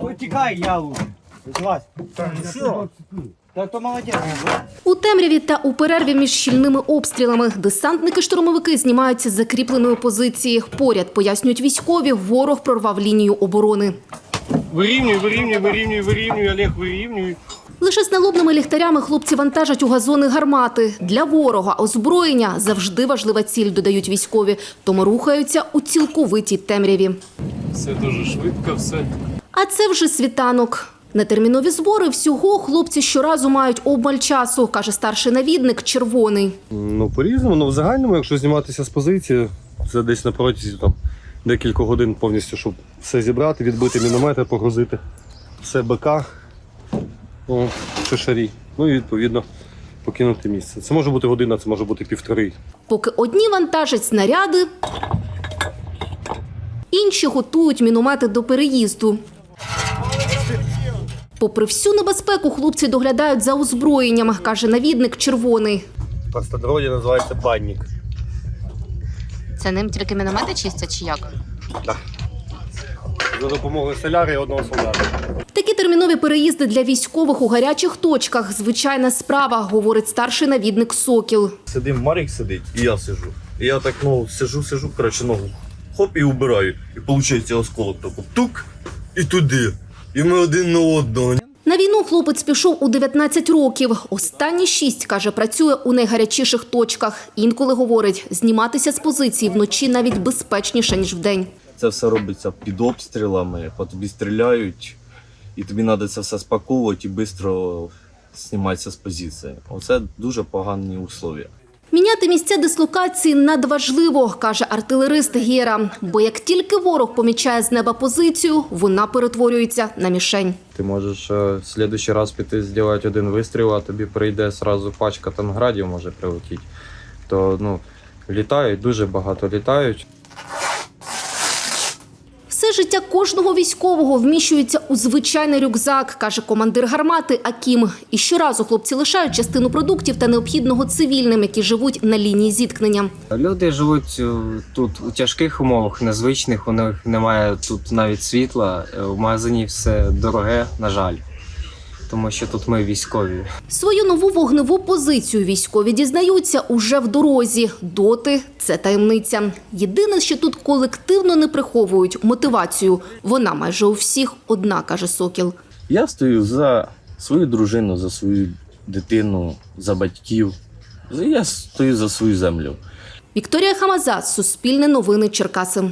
Ой, Тікай, я лучше. Злазь. Що? То молодець. У темряві та у перерві між щільними обстрілами десантники-штурмовики знімаються з закріпленої позиції. Поряд пояснюють військові, ворог прорвав лінію оборони. Вирівнюй, вирівнюй, вирівнюй, вирівнюй, Олег, вирівнюй. Лише з налобними ліхтарями хлопці вантажать у газони гармати. Для ворога озброєння завжди важлива ціль, додають військові, тому рухаються у цілковитій темряві. Все дуже швидко, все. А це вже світанок. На термінові збори всього хлопці щоразу мають обмаль часу, каже старший навідник червоний. Ну, по-різному, ну в загальному, якщо зніматися з позиції, це десь на протязі там, декілька годин повністю, щоб все зібрати, відбити міномети, погрузити. Все БК, о, шишарі. Ну і відповідно покинути місце. Це може бути година, це може бути півтори. Поки одні вантажать снаряди, інші готують міномети до переїзду. Попри всю небезпеку, хлопці доглядають за озброєнням, каже навідник червоний. В простонародді називається банник. Це ним тільки міномети чистять чи як? За допомогою соляри і одного солдата. Такі термінові переїзди для військових у гарячих точках звичайна справа, говорить старший навідник Сокіл. Сидим, Марік сидить, і я сижу. І я так ну, сижу, сижу, коротше, ногу. Хоп, і убираю. І виходить осколок тако тук і туди. І ми один на одного. На війну хлопець пішов у 19 років. Останні шість, каже, працює у найгарячіших точках. Інколи говорить, зніматися з позиції вночі навіть безпечніше, ніж вдень. Це все робиться під обстрілами, по тобі стріляють, і тобі треба це все спаковувати і швидко зніматися з позиції. Оце дуже погані условия. Міняти місця дислокації надважливо, каже артилерист Гера. Бо як тільки ворог помічає з неба позицію, вона перетворюється на мішень. Ти можеш е, в наступний раз піти зробити один вистріл, а тобі прийде сразу пачка там градів може прилетіти. То ну, літають, дуже багато літають. Життя кожного військового вміщується у звичайний рюкзак, каже командир гармати Акім. І щоразу хлопці лишають частину продуктів та необхідного цивільним, які живуть на лінії зіткнення. Люди живуть е, тут у тяжких умовах, незвичних. У них немає тут навіть світла. Е, В магазині все дороге, на жаль. Тому що тут ми військові. Свою нову вогневу позицію військові дізнаються уже в дорозі. Доти це таємниця. Єдине, що тут колективно не приховують мотивацію. Вона майже у всіх одна, каже Сокіл. Я стою за свою дружину, за свою дитину, за батьків. Я стою за свою землю. Вікторія Хамаза, Суспільне новини Черкаси.